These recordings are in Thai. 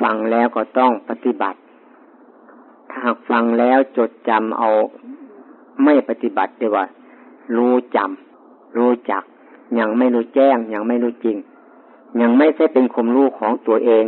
ฟังแล้วก็ต้องปฏิบัติ ถ้าหากฟังแล้วจดจำเอาไม่ปฏิบัติดีว่า รู้จำรู้จัก ยังไม่รู้แจ้ง ยังไม่รู้จริง ยังไม่ใช่เป็นความรู้ของตัวเอง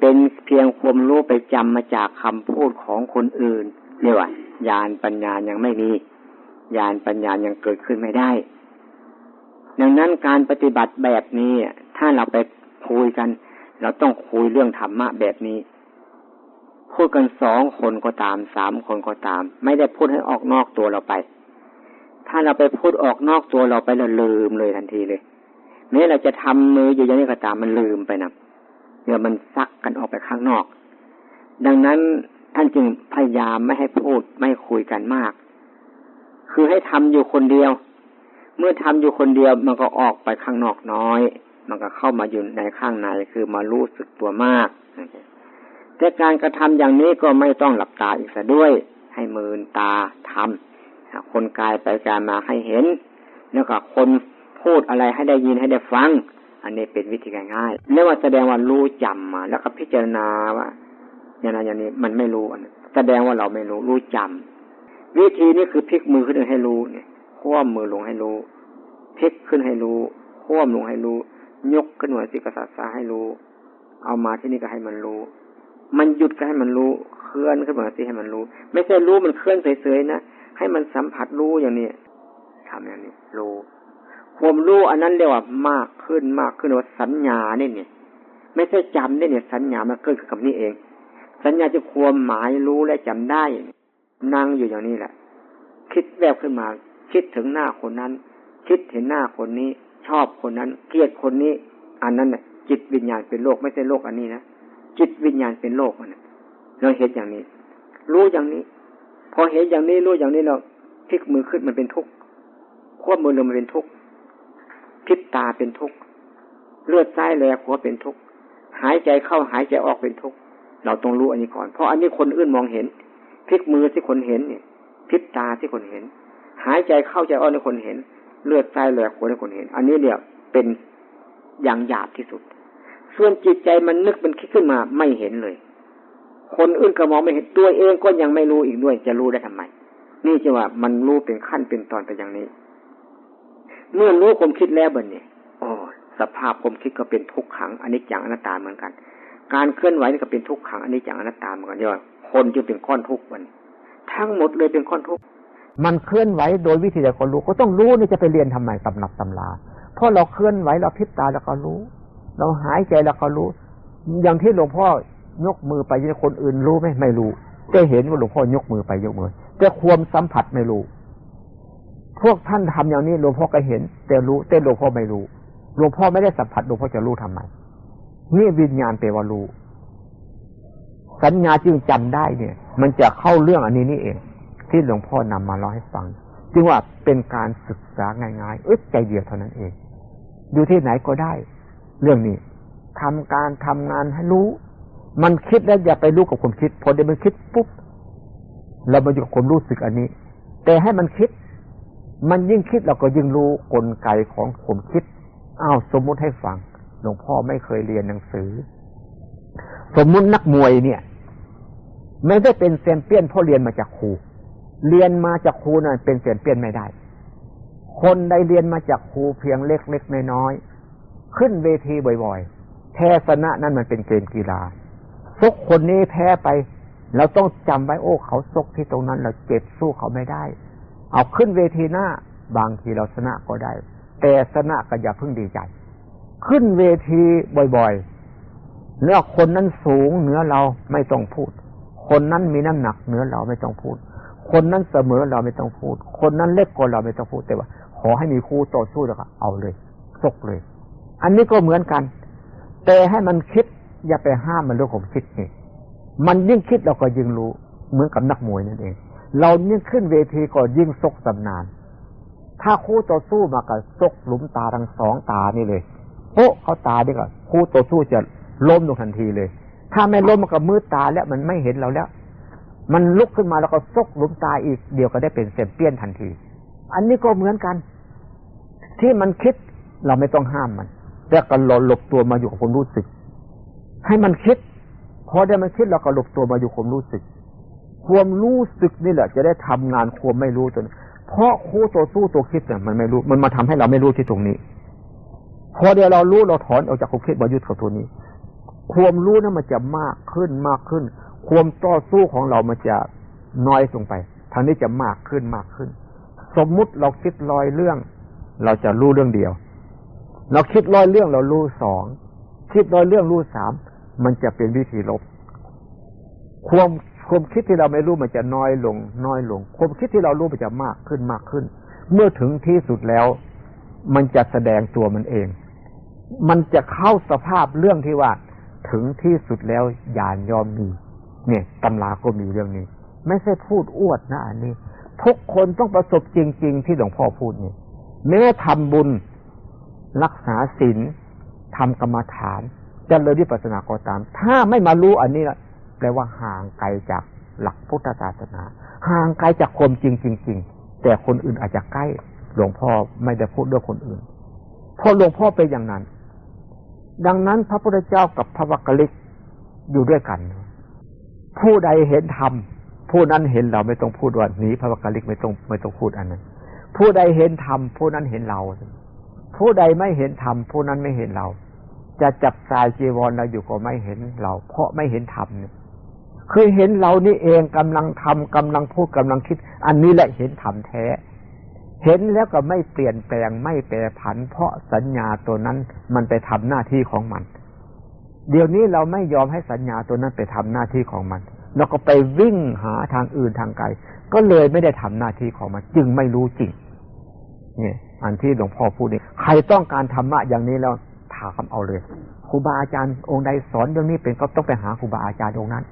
เป็นเพียงความรู้ไปจำมาจากคำพูดของคนอื่นเรียว่าญาณปัญญายังไม่มีญาณปัญญายังเกิดขึ้นไม่ได้ ดังนั้นการปฏิบัติแบบนี้ ถ้าเราไปคุยกัน เราต้องคุยเรื่องธรรมะแบบนี้ พูดกันสองคนก็ตามสามคนก็ตาม ไม่ได้พูดให้ออกนอกตัวเราไป ถ้าเราไปพูดออกนอกตัวเราไปเราลืมเลยทันทีเลยแม้เราจะทำมืออยู่อย่างนี้ก็ตามมันลืมไปนะเดี๋ยวมันซักกันออกไปข้างนอก ดังนั้นท่านจึงพยายามไม่ให้พูดไม่คุยกันมาก คือให้ทำอยู่คนเดียว เมื่อทำอยู่คนเดียวมันก็ออกไปข้างนอกน้อย มันก็เข้ามาอยู่ในข้างในคือมารู้สึกตัวมาก แต่การกระทำอย่างนี้ก็ไม่ต้องหลับตาอีกซะด้วย ให้มือตาทำคนกายไปกายมาให้เห็น แล้วก็คนพูดอะไรให้ได้ยินให้ได้ฟัง อันนี้เป็นวิธีง่ายๆเรียกว่าแสดงว่ารู้จำมา แล้วก็พิจารณาว่าอย่างนั้นอย่างนี้มันไม่รู้แสดงว่าเราไม่รู้รู้จำวิธีนี้คือพลิกมือขึ้นให้รู้เนี่ยคว่ำมือลงให้รู้พลิกขึ้นให้รู้คว่ำลงให้รู้ ยกขึ้นหัวสิกษัตริย์ให้รู้ เอามาที่นี่ก็ให้มันรู้ มันหยุดก็ให้มันรู้ เคลื่อนขึ้นมาสิให้มันรู้ ไม่ใช่รู้มันเคลื่อนเฉยๆนะ ให้มันสัมผัสรู้อย่างนี้ทำอย่างนี้ รู้ความรู้อันนั้นเรียกว่ามากขึ้นมากขึ้นว่าสัญญาเนี่ยเนี่ยไม่ใช่จำเนี่ยเนี่ย สัญญามันเกิดขึ้นกับนี่เอง สัญญาจะความหมายรู้และจำได้นั่งอยู่อย่างนี้แหละ คิดแวบขึ้นมา คิดถึงหน้าคนนั้น คิดเห็นหน้าคนนี้ ชอบคนนั้น เกลียดคนนี้ อันนั้นเน่ยจิตวิญญาณเป็นโลกไม่ใช่โลกอันนี้นะจิตวิญญาณเป็นโลกมันเราเห็นอย่างนี้ รู้อย่างนี้ พอเห็นอย่างนี้รู้อย่างนี้เราพลิกมือขึ้นมันเป็นทุกข์ควบมือลงมันเป็นทุกข์พิษตาเป็นทุกข์เลือดซ้ายแหลกหัวเป็นทุกข์หายใจเข้าหายใจออกเป็นทุกข์เราต้องรู้อันนี้ก่อน เพราะอันนี้คนอื่นมองเห็นพลิกมือที่คนเห็นเนี่ยพิษตาที่คนเห็น หายใจเข้าใจออกในคนเห็น เลือดใต้แหลกหัวในคนเห็น อันนี้เนี่ยเป็นอย่างหยาบที่สุด ส่วนจิตใจมันนึกมันคิดขึ้นมาไม่เห็นเลย คนอื่นก็มองไม่เห็นตัวเองก็ยังไม่รู้อีกด้วย จะรู้ได้ทำไม นี่จะว่ามันรู้เป็นขั้นเป็นตอนไปอย่างนี้ เมื่อรู้ความคิดแล้วบนเนี่ยโอ้สภาพความคิดก็เป็นทุกขังอันนี้จังอนัตตาเหมือนกัน การเคลื่อนไหวนี่ก็เป็นทุกขังอันนี้อย่างอนัตตาเหมือนกันว่าคนจะเป็นก้อนทุกข์มันทั้งหมดเลยเป็นก้อนทุกข์ มันเคลื่อนไหวโดยวิธีใดคนรู้ก็ต้องรู้นี่จะไปเรียนทำไมตำหนับตำลาเพราะเราเคลื่อนไหวเราพิบตาแล้วก็รู้ เราหายใจแล้วก็รู้ อย่างที่หลวงพ่อยกมือไปยังคนอื่นรู้ไหมไม่รู้แต่เห็นว่าหลวงพ่อยกมือไปยกมือแต่ความสัมผัสไม่รู้ พวกท่านทำอย่างนี้หลวงพ่อก็เห็น แต่รู้แต่หลวงพ่อไม่รู้หลวงพ่อไม่ได้สัมผัสหลวงพ่อจะรู้ทำไมนี่วิญญาณเปรวารู้สัญญาจึงจำได้เนี่ย มันจะเข้าเรื่องอันนี้นี่เอง ที่หลวงพ่อนำมาเล่าให้ฟัง จึงว่าเป็นการศึกษาง่ายๆอ้ยใจเดียวเท่านั้นเอง อยู่ที่ไหนก็ได้ เรื่องนี้ทำการทำงานให้รู้ มันคิดแล้วอย่าไปรู้กับความคิด พอเดี๋ยวมันคิดปุ๊บเรามาอยู่กับความรู้สึกอันนี้ แต่ให้มันคิด มันยิ่งคิดเราก็ยิ่งรู้กลไกของความคิดอ้าวสมมุติให้ฟังหลวงพ่อไม่เคยเรียนหนังสือ สมมุตินักมวยเนี่ย ไม่ได้เป็นเซียนเปี้ยนเพราะเรียนมาจากครู เรียนมาจากครูนั่นเป็นเซียนเปี้ยนไม่ได้ คนใดเรียนมาจากครูเพียงเล็กๆน้อยๆขึ้นเวทีบ่อยๆแพ้ชนะนั่นมันเป็นเกมกีฬาซกคนนี้แพ้ไป เราต้องจำไว้โอ้เขาซกที่ตรงนั้น เราเจ็บสู้เขาไม่ได้ เอาขึ้นเวทีหน้า บางทีเราชนะก็ได้ แต่ชนะก็อย่าเพิ่งดีใจ ขึ้นเวทีบ่อยๆแล้วคนนั้นสูงเหนือเราไม่ต้องพูด คนนั้นมีน้ำหนักเหนือเราไม่ต้องพูด คนนั้นเสมอเราไม่ต้องพูด คนนั้นเล็กกว่าเราไม่ต้องพูดแต่ว่า ขอให้มีคู่ต่อสู้แล้วก็เอาเลยซกเลย อันนี้ก็เหมือนกัน แต่ให้มันคิดอย่าไปห้ามมันเรื่องของคิดนี่มันยิ่งคิดเราก็ยิ่งรู้เหมือนกับนักมวยนั่นเอง เรายิ่งขึ้นเวทีก็ยิ่งซกสำนาน ถ้าคู่ต่อสู้มากับซกหลุมตาทั้งสองตานี่เลยโอ้เขาตาดีกว่าคู่ต่อสู้จะล้มลงทันทีเลย ถ้าไม่ล้มมันก็มืดตาแล้วมันไม่เห็นเราแล้ว มันลุกขึ้นมาแล้วก็ซกหลุมตายอีก เดี๋ยวก็ได้เป็นเซมเปี้ยนทันที อันนี้ก็เหมือนกัน ที่มันคิดเราไม่ต้องห้ามมันแต่ก็หลหลบตัวมาอยู่กับคนรู้สึก ให้มันคิดพอได้มันคิดเราก็หลบตัวมาอยู่ความรู้สึก ความรู้สึกนี่แหละ จะได้ทำงานความไม่รู้จนเพราะคู่ตัวสู้ตัวคิดเนี่ยมันไม่รู้มันมาทำให้เราไม่รู้ที่ตรงนี้ พอเดี๋ยวเรารู้เราถอนออกจากความคิดมายึดกับตัวนี้ ความรู้นั้นมันจะมากขึ้นมากขึ้น ความต่อสู้ของเรามันจะน้อยลงไป ทางนี้จะมากขึ้นมากขึ้น สมมุติเราคิดลอยเรื่อง เราจะรู้เรื่องเดียว เราคิดลอยเรื่องเรารู้สอง คิดลอยเรื่องรู้สาม มันจะเป็นวิธีลบ ความความคิดที่เราไม่รู้มันจะน้อยลง น้อยลง ความคิดที่เรารู้มันจะมากขึ้นมากขึ้น เมื่อถึงที่สุดแล้ว มันจะแสดงตัวมันเอง มันจะเข้าสภาพเรื่องที่ว่า ถึงที่สุดแล้วยานยอมมี เนี่ยตำราก็มีเรื่องนี้ ไม่ใช่พูดอวดนะอันนี้ ทุกคนต้องประสบจริง ๆ ที่หลวงพ่อพูดเนี่ยแม้ทำบุญรักษาศีลทำกรรมฐานจเจริญวิปัสสนาก็ตาม ถ้าไม่มารู้อันนี้ละแปลว่าห่างไกลจากหลักพุทธศาสนา ห่างไกลจากความจริงจริงๆแต่คนอื่นอาจจะใกล้หลวงพ่อไม่ได้พูดเรื่องคนอื่นเพราะหลวงพ่อเป็นอย่างนั้น ดังนั้นพระพุทธเจ้ากับพระวักกลิกอยู่ด้วยกัน ผู้ใดเห็นธรรมผู้นั้นเห็นเราไม่ต้องพูดว่านี้พระวักกลิกไม่ต้องไม่ต้องพูดอันนั้น ผู้ใดเห็นธรรมผู้นั้นเห็นเรา ผู้ใดไม่เห็นธรรมผู้นั้นไม่เห็นเรา จะจับสายจีวรเราอยู่ก็ไม่เห็นเรา เพราะไม่เห็นธรรมเนี่ยคือเห็นเรานี่เองกำลังทำกำลังพูดกำลังคิด อันนี้แหละเห็นธรรมแท้ เห็นแล้วก็ไม่เปลี่ยนแปลงไม่แปรผัน เพราะสัญญาตัวนั้นมันไปทำหน้าที่ของมัน เดี๋ยวนี้เราไม่ยอมให้สัญญาตัวนั้นไปทำหน้าที่ของมัน เราก็ไปวิ่งหาทางอื่นทางไกล ก็เลยไม่ได้ทำหน้าที่ของมัน จึงไม่รู้จริง เนี่ย อันที่หลวงพ่อพูดนี่ใครต้องการธรรมะอย่างนี้แล้วถามเอาเลยครูบาอาจารย์องค์ใดสอนเรื่องนี้เป็นก็ต้องไปหาครูบาอาจารย์องค์นั้น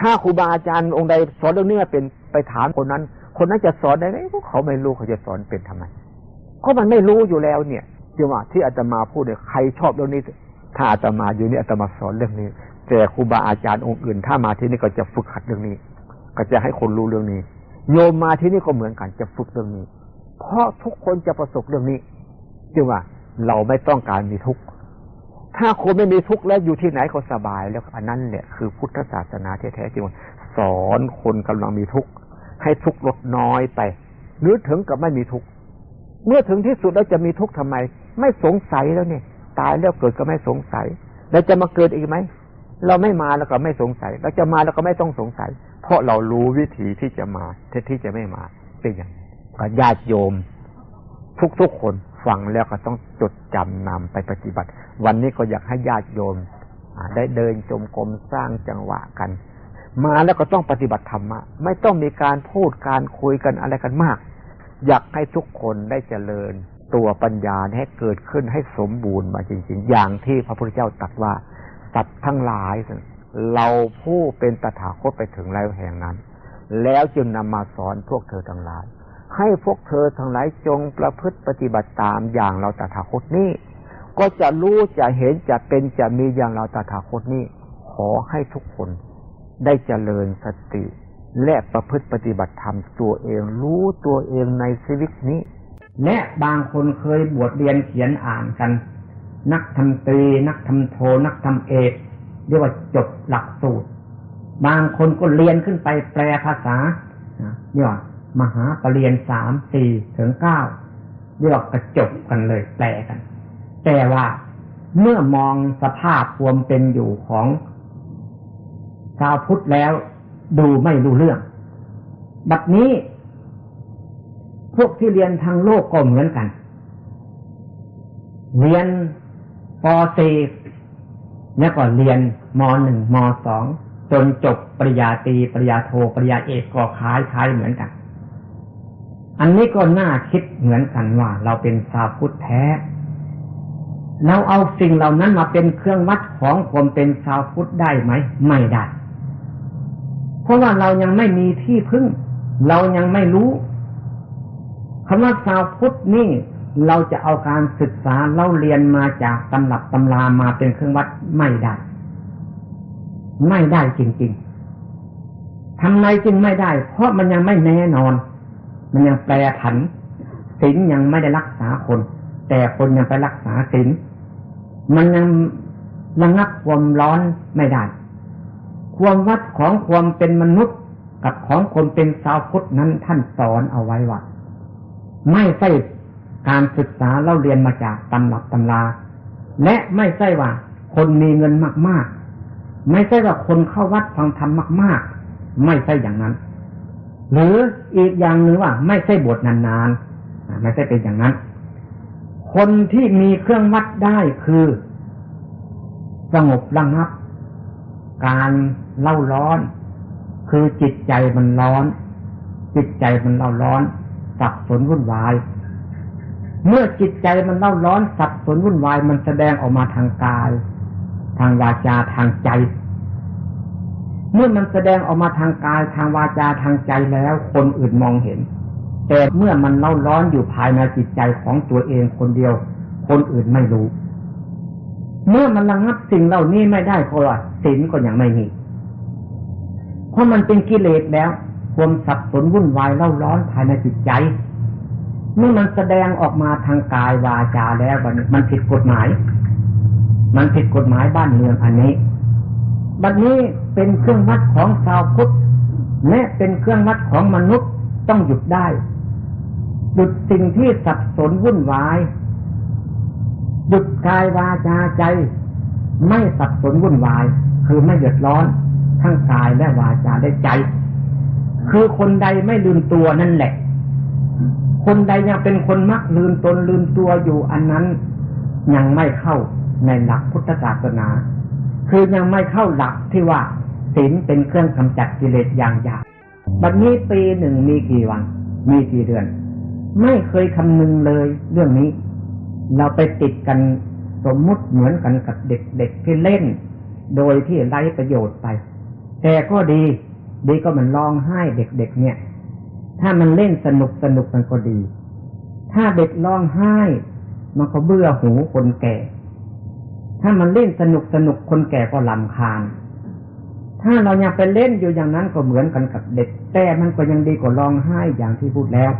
ถ้าครูบาอาจารย์องค์ใดสอนเรื่องนี้เป็นไปถามคนนั้น คนนั้นจะสอนได้ไหมเขาไม่รู้เขาจะสอนเป็นทำไมเพราะมันไม่รู้อยู่แล้วเนี่ยจังหวะที่อาตมาพูดเนี่ยใครชอบเรื่องนี้ ถ้าอาตมาอยู่นี่อาตมาสอนเรื่องนี้ แต่ครูบาอาจารย์องค์อื่น ถ้ามาที่นี่ก็จะฝึกหัดเรื่องนี้ ก็จะให้คนรู้เรื่องนี้ โยมมาที่นี่ก็เหมือนกันจะฝึกเรื่องนี้ เพราะทุกคนจะประสบเรื่องนี้จึงว่าเราไม่ต้องการมีทุกข์ถ้าคนไม่มีทุกข์แล้วอยู่ที่ไหนก็สบายแล้วอันนั้นแหละคือพุทธศาสนาแท้ๆจริงสอนคนกำลังมีทุกข์ให้ทุกข์ลดน้อยไปหรือถึงกับไม่มีทุกข์เมื่อถึงที่สุดแล้วจะมีทุกข์ทำไม ไม่สงสัยแล้วเนี่ย ตายแล้วเกิดก็ไม่สงสัย แล้วจะมาเกิดอีกไหม เราไม่มาแล้วก็ไม่สงสัย เราจะมาแล้วก็ไม่ต้องสงสัย เพราะเรารู้วิธีที่จะมาที่จะไม่มาเป็นอย่างญาติโยม ทุกๆคนฟังแล้วก็ต้องจดจำนำไปปฏิบัติ วันนี้ก็อยากให้ญาติโยมได้เดินจมกรมสร้างจังหวะกัน มาแล้วก็ต้องปฏิบัติธรรมะ ไม่ต้องมีการพูดการคุยกันอะไรกันมาก อยากให้ทุกคนได้เจริญ ตัวปัญญาให้เกิดขึ้นให้สมบูรณ์มาจริง ๆ อย่างที่พระพุทธเจ้าตรัสว่า สัตว์ทั้งหลาย เราผู้เป็นตถาคตไปถึงแล้วแห่งนั้น แล้วจึงนำมาสอนพวกเธอทั้งหลาย ให้พวกเธอทั้งหลายจงประพฤติปฏิบัติตามอย่างเราตถาคตนี้ ก็จะรู้จะเห็นจะเป็นจะมีอย่างเราตถาคตนี้ ขอให้ทุกคนได้เจริญสติและประพฤติปฏิบัติธรรมตัวเองรู้ตัวเองในชีวิตนี้ และบางคนเคยบวชเรียนเขียนอ่านกัน นักทำตรี นักทำโท นักทำเอกเรียกว่าจบหลักสูตร บางคนก็เรียนขึ้นไปแปลภาษาเนี่ยมหาปรริญญาสามสี่ถึงเก้าเรียกกระจบกันเลยแปลกัน แต่ว่าเมื่อมองสภาพความเป็นอยู่ของชาวพุทธแล้วดูไม่รู้เรื่อง บัดนี้ พวกที่เรียนทางโลกก็เหมือนกัน เรียนป .4 แล้วก็เรียนม .1 ม .2 จนจบปริญญาตรีปริญญาโทปริญญาเอกก็คล้ายคล้ายเหมือนกัน อันนี้ก็น่าคิดเหมือนกันว่า เราเป็นชาวพุทธแท้ เราเอาสิ่งเหล่านั้นมาเป็นเครื่องวัดของความเป็นชาวพุทธได้ไหม ไม่ได้ เพราะว่าเรายังไม่มีที่พึ่ง เรายังไม่รู้ คำว่าชาวพุทธนี่เราจะเอาการศึกษาเล่าเรียนมาจากตำรับตำรามาเป็นเครื่องวัดไม่ได้ ไม่ได้จริง ๆทำไมจึงไม่ได้ เพราะมันยังไม่แน่นอน มันยังแปรผันศีลยังไม่ได้รักษาคน แต่คนยังไปรักษาศีลมันยังระงับความร้อนไม่ได้ ความวัดของความเป็นมนุษย์กับของคนเป็นสาวพุทธนั้นท่านสอนเอาไว้ว่า ไม่ใช่การศึกษาเล่าเรียนมาจากตำรับตำรา และไม่ใช่ว่าคนมีเงินมากๆ ไม่ใช่ว่าคนเข้าวัดฟังธรรมมาก ๆ ไม่ใช่อย่างนั้น หรืออีกอย่างหนึ่งว่า ไม่ใช่บทนานๆไม่ใช่เป็นอย่างนั้น คนที่มีเครื่องวัดได้คือสงบระงับ การเล่าร้อน คือจิตใจมันร้อน จิตใจมันเล่าร้อน สับสนวุ่นวาย เมื่อจิตใจมันเล่าร้อนสับสนวุ่นวายมันแสดงออกมาทางกาย ทางวาจาทางใจ เมื่อมันแสดงออกมาทางกายทางวาจาทางใจแล้ว คนอื่นมองเห็น แต่เมื่อมันเล่าร้อนอยู่ภายในจิตใจของตัวเองคนเดียว คนอื่นไม่รู้ เมื่อมันระงับสิ่งเหล่านี้ไม่ได้เพราะว่าศีลก็ยังไม่มีเพราะมันเป็นกิเลสแล้ว ความสับสนวุ่นวายเล่าร้อนภายในจิตใจเมื่อมันแสดงออกมาทางกายวาจาแล้วบัดนี้มันผิดกฎหมาย มันผิดกฎหมายบ้านเมืองอันนี้บัดนี้เป็นเครื่องวัดของชาวพุทธและเป็นเครื่องวัดของมนุษย์ต้องหยุดได้ หยุดสิ่งที่สับสนวุ่นวาย หยุดกายวาจาใจ ไม่สับสนวุ่นวาย คือไม่เดือดร้อนทั้งกายและวาจาได้ใจ คือคนใดไม่ลืมตัวนั่นแหละ คนใดยังเป็นคนมักลืมตนลืมตัวอยู่อันนั้น ยังไม่เข้าในหลักพุทธศาสนา คือยังไม่เข้าหลักที่ว่าศีลเป็นเครื่องกำจัดกิเลสอย่างยาบบัดนี้ปีหนึ่งมีกี่วัน มีกี่เดือน ไม่เคยคำนึงเลยเรื่องนี้ เราไปติดกันสมมุติเหมือนกันกับเด็กๆที่เล่น โดยที่ไร้ประโยชน์ไป แต่ก็ดี ดีก็มันร้องไห้เด็กๆเนี่ย ถ้ามันเล่นสนุกสนุกมันก็ดี ถ้าเด็กร้องไห้ มันก็เบื่อหูคนแก่ ถ้ามันเล่นสนุกสนุกคนแก่ก็ลำคาญ ถ้าเรายังไปเล่นอยู่อย่างนั้นก็เหมือนกันกับเด็ก แต่มันก็ยังดีกว่าร้องไห้อย่างที่พูดแล้ว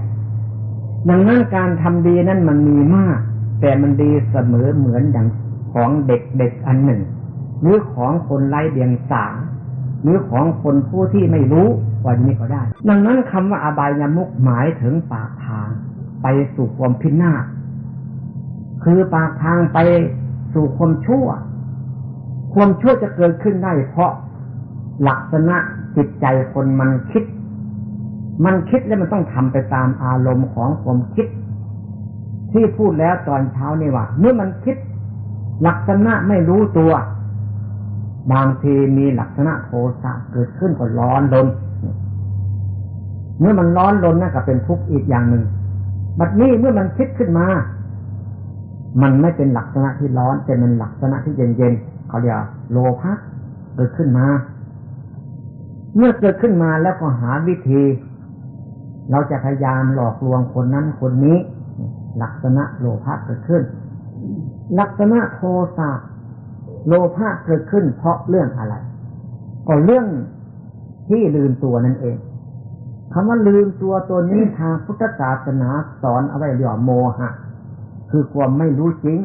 ดังนั้นการทำดีนั้นมันมีมาก แต่มันดีเสมอเหมือนอย่างของเด็กๆอันหนึ่ง หรือของคนไร้เดียงสา หรือของคนผู้ที่ไม่รู้ว่าอย่างนี้ก็ได้ ดังนั้นคำว่าอบายามุกหมายถึงปากทาง ไปสู่ความพินาศคือปากทางไปสู่ความชั่ว ความชั่วจะเกิดขึ้นได้ เพราะลักษณะจิตใจคนมันคิด มันคิดแล้วมันต้องทำไปตามอารมณ์ของความคิด ที่พูดแล้วตอนเช้านี่ว่า เมื่อมันคิด ลักษณะไม่รู้ตัว บางทีมีลักษณะโทสะเกิดขึ้นก็ร้อนรนเมื่อมันร้อนรนนั่นก็เป็นทุกข์อีกอย่างหนึ่ง บัดนี้เมื่อมันคิดขึ้นมา มันไม่เป็นลักษณะที่ร้อน แต่มันลักษณะที่เย็นๆเขาเรียกโลภะเกิดขึ้นมา เมื่อเกิดขึ้นมาแล้วก็หาวิธี เราจะพยายามหลอกลวงคนนั้นคนนี้ ลักษณะโลภะเกิดขึ้น ลักษณะโทสะ โลภะเกิดขึ้นเพราะเรื่องอะไรก็เรื่องที่ลืมตัวนั่นเองคำว่าลืมตัวตัวนี้ทางพุทธศาสนาสอนเอาไว้เรียกว่าโมหะ คือความไม่รู้จริง